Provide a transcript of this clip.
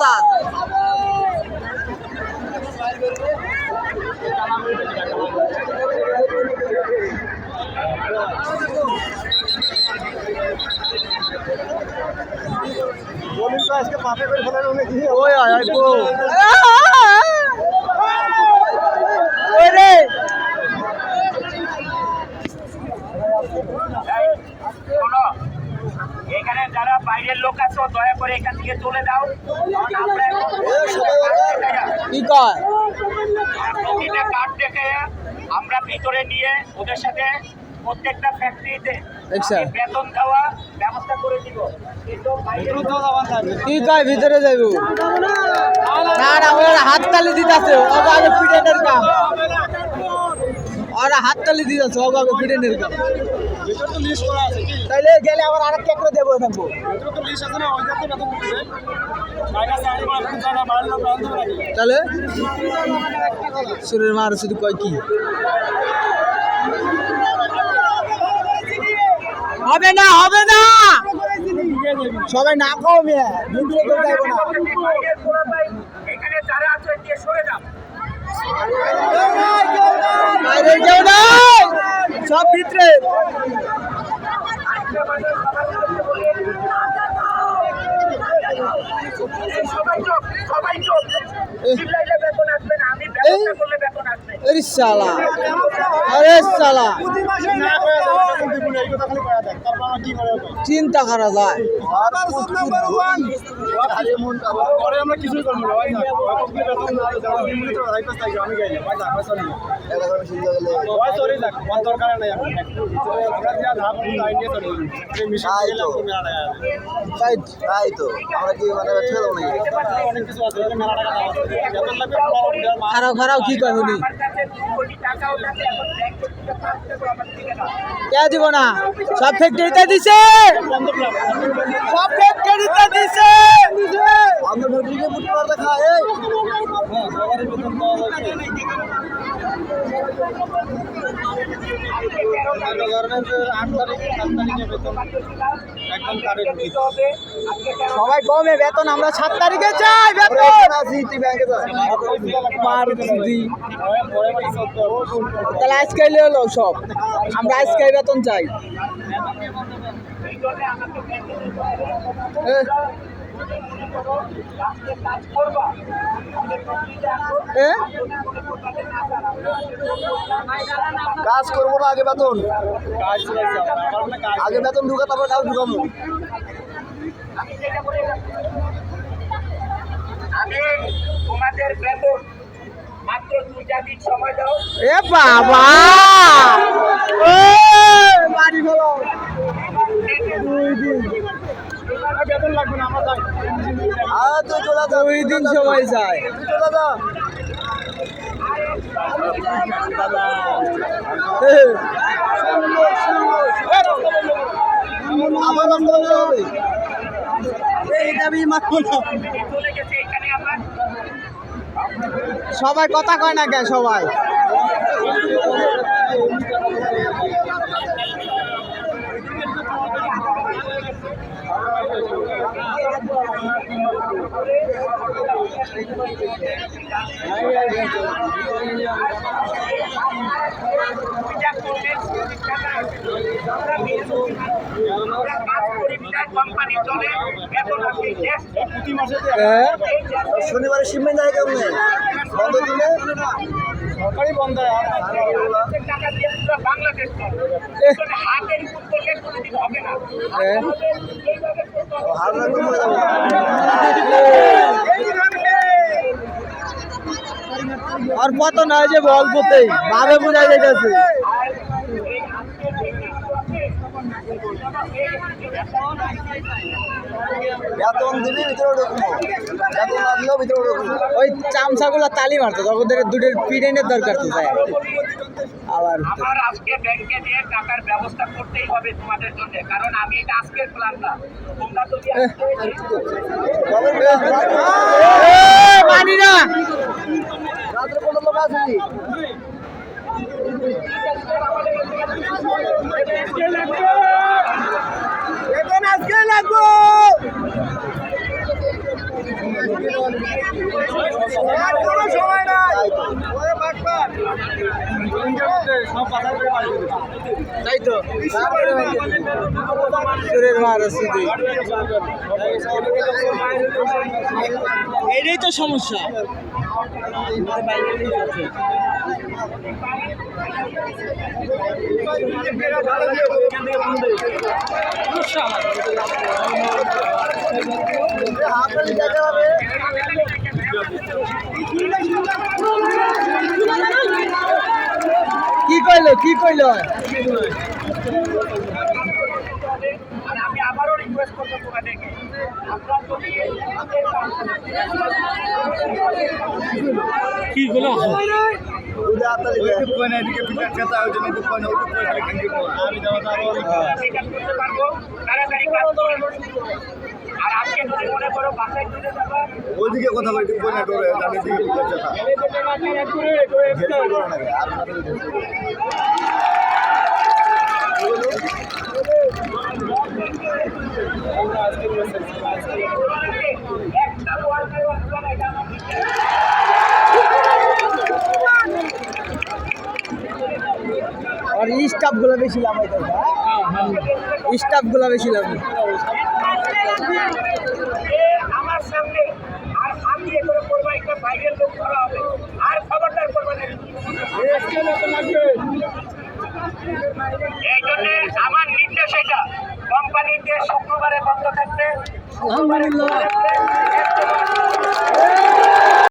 চান ওই আয় আয় গো রে। শোনো, এখানে যারা বাইরের লোক আছো দয়া করে এখান থেকে চলে কারণ আমরা এখন কি কয় প্রতিটা কার্ড দেখে আমরা ভিতরে নিয়ে ওদের সাথে প্রত্যেকটা ফ্যাক্টরিতে। বেতন দেওয়া ব্যবস্থা করে দিব। কি কয় ভিতরে যাইব। না না ওরা হাততালি দিতেছে। ওকে আগে পিটেনের কাম। ওরা হাততালি দিতেছে। আগে পিটেনের কাম। তাইলে গেলে আবার আরেক কেকরে দেবো থাকব তাহলে? সুরের মার শুধু কয় কি? হবে না হবে না! সবাই না খাও মেয়ে না বাইরের পোলাপাই এখানে যারা আছে দিয়ে সরে যাও বাইরে কেউ নাই সব ভিতরে সবাই চোখ সবাই চোখ আরে চিন্তা করা যায়। তাই তো। আমরা কি মানে ছেড়ে দেবো নাকি খারাপ খারাপ কি কয় উনি আমার কাছে দু কোটি টাকাও থাকে এখন কি থেকে না কে দিব না। সব ফ্যাক্টরিতে দিছে। সব ফ্যাক্টরিতে দিছে। খায় সবাই কমে, বেতন আমরা সাত তারিখে চাই তাহলে আজকে হলো সব। আমরা আজকে বেতন চাই। এই কাজ করবা না আগে বেতন। আগে বেতন ঢুকা তারপর কাজ ঢুকাবো। আমি তোমাদের বেতন মাত্র দুটা দিন সময় দাও। এ বাবা! ও বাড়ি ফেলো। আর তুই চলে যা। দুই দিন সময় তুই চলে যা। সবাই কথা কয় না কে সবাই এটা করলে টাকা আসে। আমরা বিদেশে আমরা কাজ করি বিদায় কোম্পানি চলে বেতন আসে ট্যাক্স প্রতি মাসে শনিবারে শিবমেন্ট যায় কেমন বন্ধ দিলে টাকা দিয়ে পুরো বাংলাদেশ চলে। এহ। এখানে হাতের উপর করলে কোনোদিন হবে না। হার যাব আর পতন হয় যে অল্পতেই ভাবে বোঝা যাইতেছে বেতন দিবি ভিতরে ঢুকবো। বেতন না দিলেও ভিতরে ঢুকবো। ওই চামচাগুলো তালি মারতো তখন ওদের দুটোর পিডেনের দরকার তো তাই আবার আমার আজকে ব্যাংকে দিয়ে টাকার ব্যবস্থা করতেই হবে তোমাদের জন্য কারণ আমি এটা আজকের প্ল্যান না। তোমরা এ, মানি না! রাত্রে কোনো লোক আসেনি এখন আজকে লাগবো কোনো সময় নাই তাই তো সুরের মার এটাই তো সমস্যা। হাততালি দিতে হবে কি কি কইলো আর আমি আবারও রিকোয়েস্ট করব তোমাদেরকে। আপনারা যদি কি গুলো করো। আর আজকে যদি মনে করো বাসায় চলে যাব? ওইদিকে কথা বলতে ডরে দিকে বুঝাচ্ছে একটা ওয়ার্কার আসবে না এটা আমার বিশ্বাস। আর স্টাফগুলো বেশি লাভ হইতো স্টাফগুলো বেশি লাভ আমার সামনে আর আমি করে করব একটা বাইরের লোক করা আর খবরদার করব না আমার নির্দেশ এটা কোম্পানিতে শুক্রবারে বন্ধ থাকবে আলহামদুলিল্লাহ।